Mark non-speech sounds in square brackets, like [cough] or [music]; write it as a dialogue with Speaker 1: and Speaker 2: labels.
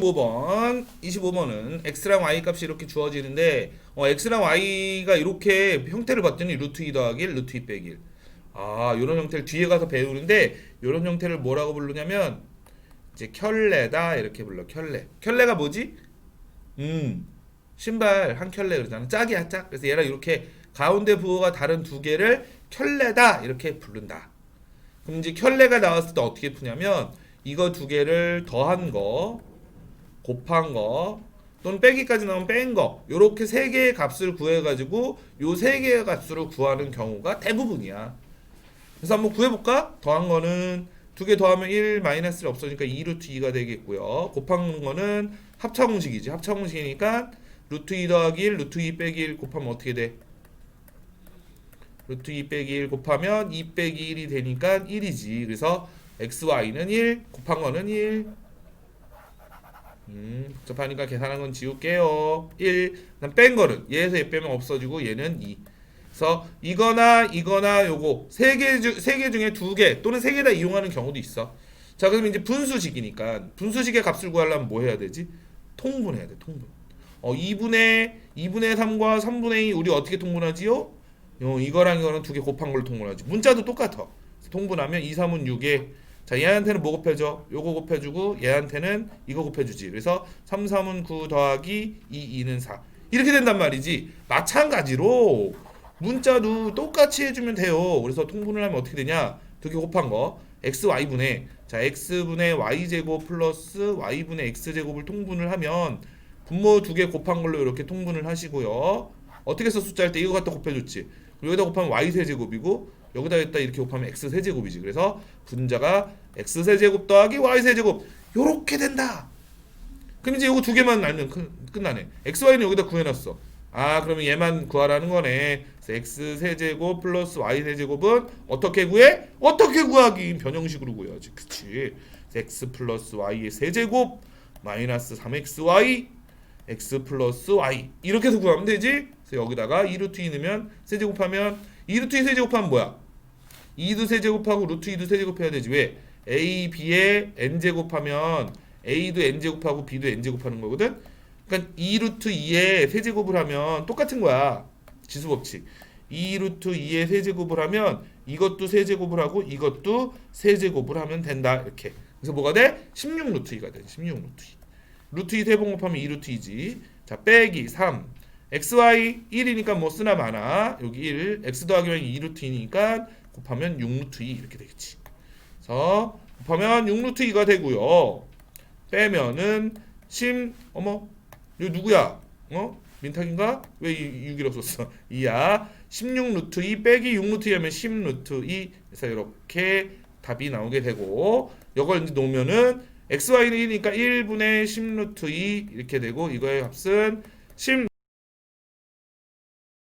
Speaker 1: 25번 25번은 x랑 y 값이 이렇게 주어지는데 어, x랑 y가 이렇게 형태를 봤더니 루트 2 더하기 1 루트 2 빼기 1 아, 요런 형태를 뒤에 가서 배우는데 요런 형태를 뭐라고 부르냐면 이제 켤레다 이렇게 불러. 켤레. 켤레가 뭐지? 음. 신발 한 켤레 그러잖아. 짝이야, 짝. 그래서 얘랑 이렇게 가운데 부호가 다른 두 개를 켤레다 이렇게 부른다. 그럼 이제 켤레가 나왔을 때 어떻게 푸냐면 이거 두 개를 더한 거 곱한 거 또는 빼기까지 나오면 뺀 거 요렇게 세 개의 값을 구해 가지고 요 세 개의 값으로 구하는 경우가 대부분이야. 그래서 한번 구해 볼까? 더한 거는 두 개 더하면 1 마이너스를 없어지니까 2 루트 2가 되겠고요. 곱한 거는 합차 공식이지. 합차 공식이니까 루트 2 더하기 1 루트 2 빼기 1 곱하면 어떻게 돼? 루트 2 빼기 1 곱하면 2 빼기 1이 되니까 1이지. 그래서 x, y는 1 곱한 거는 1 음, 복잡하니까 계산한 건 지울게요. 1. 그다음 뺀 거는 얘에서 얘 빼면 없어지고 얘는 2. 그래서 이거나 이거나 요거 세 개 중 세 개 중에 두 개 또는 세 개 다 이용하는 경우도 있어. 자, 그럼 이제 분수식이니까 분수식의 값을 구하려면 뭐 해야 되지? 통분해야 돼. 통분. 어, 2분의 2분의 3과 3분의 2 우리 어떻게 통분하지요? 어, 이거랑 이거랑 두개 곱한 걸로 통분하지. 문자도 똑같아. 통분하면 2, 3은 6에 자, 얘한테는 뭐 곱해줘? 요거 곱해주고 얘한테는 이거 곱해주지. 그래서 3, 3은 9 더하기 2, 2는 4. 이렇게 된단 말이지. 마찬가지로 문자도 똑같이 해주면 돼요. 그래서 통분을 하면 어떻게 되냐? 두 개 곱한 거 x, y분의 자 x분의 y제곱 플러스 y분의 x제곱을 통분을 하면 분모 두 개 곱한 걸로 이렇게 통분을 하시고요. 어떻게 해서 숫자 할 때 이거 갖다 곱해줬지. 여기다 곱하면 y 세제곱이고 여기다 했다 이렇게 곱하면 x 세제곱이지. 그래서 분자가 x 세제곱 더하기 y 세제곱 요렇게 된다. 그럼 이제 요거 두 개만 알면 끝- 끝나네. x, y는 여기다 구해놨어. 아 그러면 얘만 구하라는 거네. x 세제곱 플러스 y 세제곱은 어떻게 구해? 어떻게 구하긴 변형식으로 구해야지. 그치? x 플러스 y의 세제곱 마이너스 3xy x 플러스 y 이렇게 해서 구하면 되지? 그래서 여기다가 2루트 2 넣으면 세제곱하면 2루트 2 세제곱하면 뭐야? 2도 세제곱하고 루트 2도 세제곱해야 되지. 왜? a, b에 n제곱하면 a도 n제곱하고 b도 n제곱하는 거거든? 그러니까 2루트 2에 세제곱을 하면 똑같은 거야. 지수 법칙. 2루트 2에 세제곱을 하면 이것도 세제곱을 하고 이것도 세제곱을 하면 된다. 이렇게. 그래서 뭐가 돼? 16루트 2가 돼. 16루트 2 루트 2 세번 곱하면 2루트 2지. 자 빼기 3 xy 1이니까 뭐 쓰나 마나 여기 1 x 더하기 2루트 2니까 곱하면 6루트 2 이렇게 되겠지. 그래서 곱하면 6루트 2가 되고요. 빼면은 10 어머 이거 누구야? 어? 민탁인가? 왜 6이라고 썼어? [laughs] 이야 16 루트 2 빼기 6 루트 2 하면 10 루트 2 그래서 이렇게 답이 나오게 되고 이걸 이제 놓으면은 xy는 1이니까 1분의 10 루트 2 이렇게 되고 이거의 값은 10